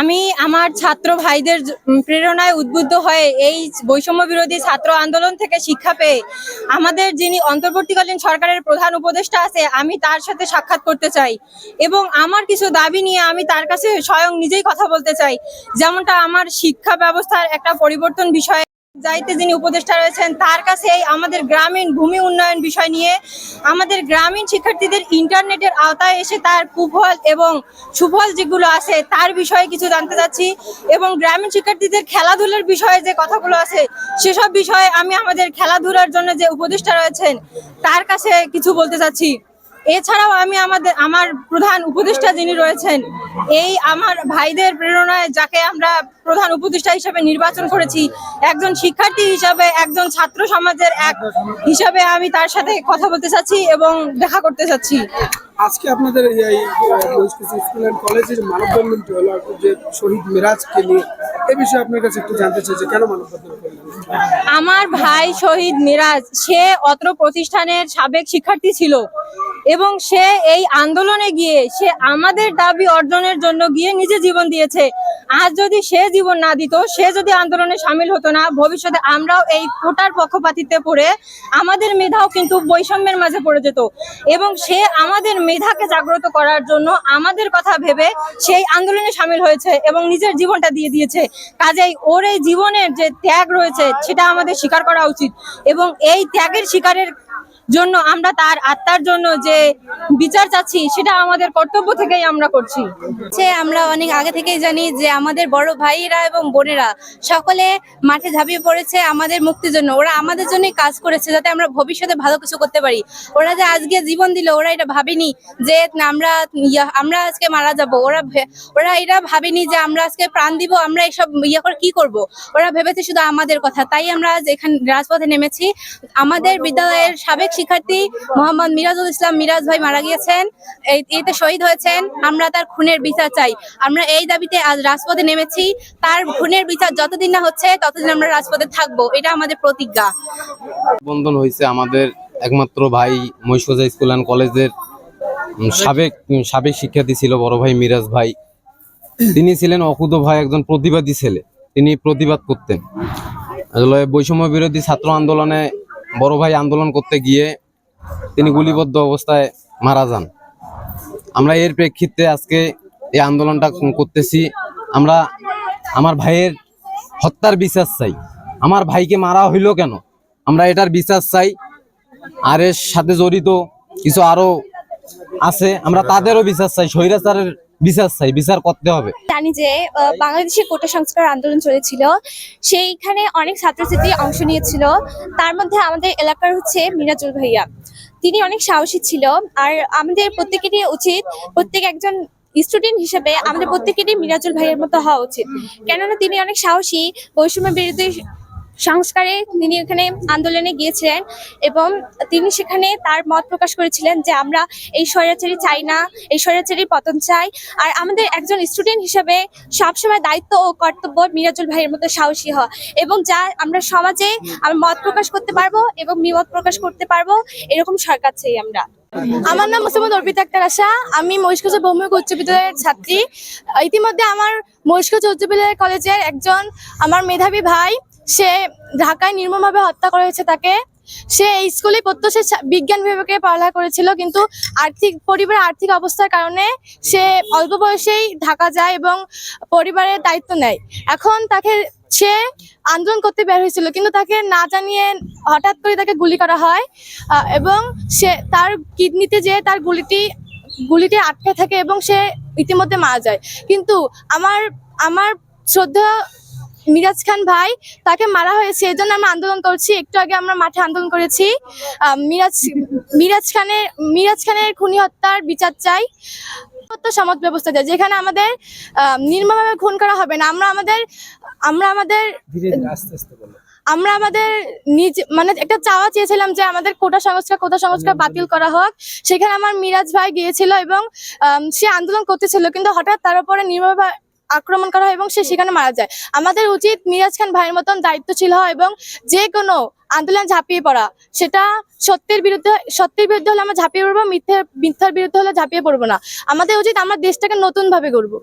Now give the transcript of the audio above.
আমি আমার ছাত্র ভাইদের প্রেরণায় উদ্বুদ্ধ হয়ে এই বৈষম্য বিরোধী ছাত্র আন্দোলন থেকে শিক্ষা পেয়ে আমাদের যিনি অন্তর্বর্তীকালীন সরকারের প্রধান উপদেষ্টা আছে, আমি তার সাথে সাক্ষাৎ করতে চাই এবং আমার কিছু দাবি নিয়ে আমি তার কাছে স্বয়ং নিজেই কথা বলতে চাই। যেমনটা আমার শিক্ষা ব্যবস্থার একটা পরিবর্তন বিষয়ে যাইতে যিনি উপদেষ্টা রয়েছেন, তার কাছে আমাদের গ্রামীণ ভূমি উন্নয়ন বিষয় নিয়ে আমাদের গ্রামীণ শিক্ষার্থীদের ইন্টারনেটের আওতায় এসে তার কুফল এবং সুফল যেগুলো আছে তার বিষয়ে কিছু জানতে চাচ্ছি এবং গ্রামীণ শিক্ষার্থীদের খেলাধুলার বিষয়ে যে কথাগুলো আছে, সেসব বিষয়ে আমি আমাদের খেলাধুলার জন্য যে উপদেষ্টা রয়েছেন, তার কাছে কিছু বলতে চাচ্ছি। এছাড়াও আমি আমাদের, আমার প্রধান উপদেষ্টা যিনি রয়েছেন, এই আমার ভাইদের প্রেরণায় যাকে আমরা প্রধান উপদেষ্টা হিসেবে নির্বাচন করেছি একজন শিক্ষার্থী হিসাবে একজন ছাত্র সমাজের এক হিসাবে আমি তার সাথে কথা বলতে চাচ্ছি এবং দেখা করতে চাচ্ছি। আজকে আপনাদের এই স্কুল অ্যান্ড কলেজের মানববন্ধনটি হলো যে শহীদ মিরাজকে নিয়ে। এ বিষয়ে আপনার কাছে একটু জানতে চাই যে কেন মানববন্ধন আমার ভাই শহীদ মিরাজ সে অত্র প্রতিষ্ঠানের সাবেক শিক্ষার্থী ছিল এবং সে এই আন্দোলনে গিয়ে সে আমাদের দাবি অর্জনের জন্য গিয়ে নিজে জীবন দিয়েছে। আজ যদি সে জীবন না দিত, সে যদি আন্দোলনে সামিল হতো না, ভবিষ্যতে আমরাও এই কোটার পক্ষপাতিত্বে পড়ে আমাদের মেধাও কিন্তু বৈষম্যের মাঝে পড়ে যেত। এবং সে আমাদের মেধাকে জাগ্রত করার জন্য আমাদের কথা ভেবে সেই আন্দোলনে সামিল হয়েছে এবং নিজের জীবনটা দিয়ে দিয়েছে। কাজেই ওর এই জীবনের যে ত্যাগ রয়েছে, সেটা আমাদের স্বীকার করা উচিত। এবং এই ত্যাগের শিকারের জন্য আমরা তার আত্মার জন্য যে বিচার চাচ্ছি, সেটা আমাদের কর্তব্য থেকেই আমরা করছি। হচ্ছে আমরা অনেক আগে থেকেই জানি যে আমাদের বড় ভাইরা এবং বোনেরা সকলে মাঠে ঝাঁপিয়ে পড়েছে আমাদের মুক্তির জন্য। ওরা আমাদের জন্যই কাজ করেছে যাতে আমরা ভবিষ্যতে ভালো কিছু করতে পারি। ওরা যে আজকে জীবন দিল, ওরা এটা ভাবেনি যে আমরা আমরা আজকে মারা যাব। ওরা ওরা এটা ভাবেনি যে আমরা আজকে প্রাণ দিব, আমরা এসব ইয়ে করে কি করব? ওরা ভেবেছে শুধু আমাদের কথা। তাই আমরা আজ এখানে, রাজপথে নেমেছি। আমাদের বিদ্যালয়ের সাবেক শিক্ষার্থী মোহাম্মদ মিরাজুল ইসলাম মিরাজ ভাই মারা গিয়েছেন। এতে শহীদ হয়েছেন। আমরা তার খুনের বিচার চাই। আমরা এই দাবিতে আজ রাজপথে নেমেছি। তার খুনের বিচার যতদিন না হচ্ছে, ততদিন আমরা রাজপথে থাকব। এটা আমাদের প্রতিজ্ঞা। বন্ধন হয়েছে আমাদের একমাত্র ভাই মহিষকজা স্কুল অ্যান্ড কলেজের সাবেক সাবেক শিক্ষার্থী ছিল বড় ভাই মিরাজ ভাই। তিনি ছিলেন অকুত ভাই একজন প্রতিবাদী ছেলে। তিনি প্রতিবাদ করতেন। বৈষম্য বিরোধী ছাত্র আন্দোলনে বড় ভাই আন্দোলন করতে গিয়ে তিনি গুলিবদ্ধ অবস্থায় মারা যান। আমরা এর প্রেক্ষিতে আজকে এই আন্দোলনটা করতেছি। আমরা আমার ভাইয়ের হত্যার বিচার চাই। আমার ভাইকে মারা হইল কেন? আমরা এটার বিচার চাই। আর এর সাথে জড়িত কিছু আরও আছে। আমরা তাদেরও বিচার চাই। স্বৈরাচারের বিচার চাই, বিচার করতে হবে। জানি যে বাংলাদেশে কোটা সংস্কার আন্দোলন চলেছিল। সেইখানে অনেক ছাত্রছাত্রী অংশ নিয়েছিল। তার মধ্যে আমাদের এলাকার হচ্ছে মিরাজুল ভাইয়া। তিনি অনেক সাহসী ছিল। আর আমাদের প্রত্যেকেরই উচিত, প্রত্যেক একজন স্টুডেন্ট হিসেবে আমাদের প্রত্যেকেরই মিরাজুল ভাইয়ের মতো হওয়া উচিত। কেননা তিনি অনেক সাহসী বৈষম্য বিরোধী সংস্কারে তিনি এখানে আন্দোলনে গিয়েছিলেন এবং তিনি সেখানে তার মত প্রকাশ করেছিলেন যে আমরা এই স্বৈরাচারী চাই না, এই স্বৈরাচারী পতন চাই। আর আমাদের একজন স্টুডেন্ট হিসেবে সবসময় দায়িত্ব ও কর্তব্য মিরাজুল ভাইয়ের মতো সাহসী হওয়া এবং যা আমরা সমাজে আমরা মত প্রকাশ করতে পারব এবং বিমত প্রকাশ করতে পারব, এরকম সরকার চাই আমরা। আমার নাম মোসাম্মদ অর্পিতা আক্তার আশা। আমি মহিষগঞ্জ বহুমুখী উচ্চ বিদ্যালয়ের ছাত্রী। ইতিমধ্যে আমার মহিষগঞ্জ উচ্চ বিদ্যালয় কলেজের একজন আমার মেধাবী ভাই সে ঢাকায় নির্মমভাবে হত্যা করা হয়েছে তাকে। সে স্কুলে প্রত্যক্ষ বিজ্ঞান বিভাগে পড়ালেখা করেছিল, কিন্তু আর্থিক, পরিবারের আর্থিক অবস্থার কারণে সে অল্প বয়সেই ঢাকা যায় এবং পরিবারের দায়িত্ব নেয়। এখন তাকে সে আন্দোলন করতে বের হয়েছিল, কিন্তু তাকে না জানিয়ে হঠাৎ করে তাকে গুলি করা হয় এবং সে তার কিডনিতে যে তার গুলিটি গুলিটি আটকে থাকে এবং সে ইতিমধ্যে মারা যায়। কিন্তু আমার আমার শ্রদ্ধা মিরাজ খান ভাই তাকে মারা হয়েছে এই জন্য আমরা আন্দোলন করছি। একটু আগে আমরা মাঠে আন্দোলন করেছি। মিরাজ মিরাজ খানের মিরাজ খানের খুনি হত্যার বিচার চাই। সমাজ ব্যবস্থা চাই যেখানে আমাদের নির্মমভাবে খুন করা হবে না। আমরা আমাদের আমরা আমাদের আমরা আমাদের নিজ মানে একটা চাওয়া চেয়েছিলাম যে আমাদের কোটা সংস্কার কোটা সংস্কার বাতিল করা হোক। সেখানে আমার মিরাজ ভাই গিয়েছিল এবং সে আন্দোলন করতেছিল কিন্তু হঠাৎ তার উপরে নির্মমভাবে আক্রমণ করা হয় এবং সে সেখানে মারা যায়। আমাদের উচিত মিরাজ খান ভাইয়ের মতন দায়িত্বশীল হওয়া এবং যে কোনো আন্দোলন ঝাঁপিয়ে পড়া। সেটা সত্যের বিরুদ্ধে সত্যের বিরুদ্ধে হলে আমরা ঝাঁপিয়ে পড়ব মিথ্যে মিথ্যার বিরুদ্ধে হলে ঝাঁপিয়ে পড়ব না। আমাদের উচিত আমরা দেশটাকে নতুন ভাবে গড়বো।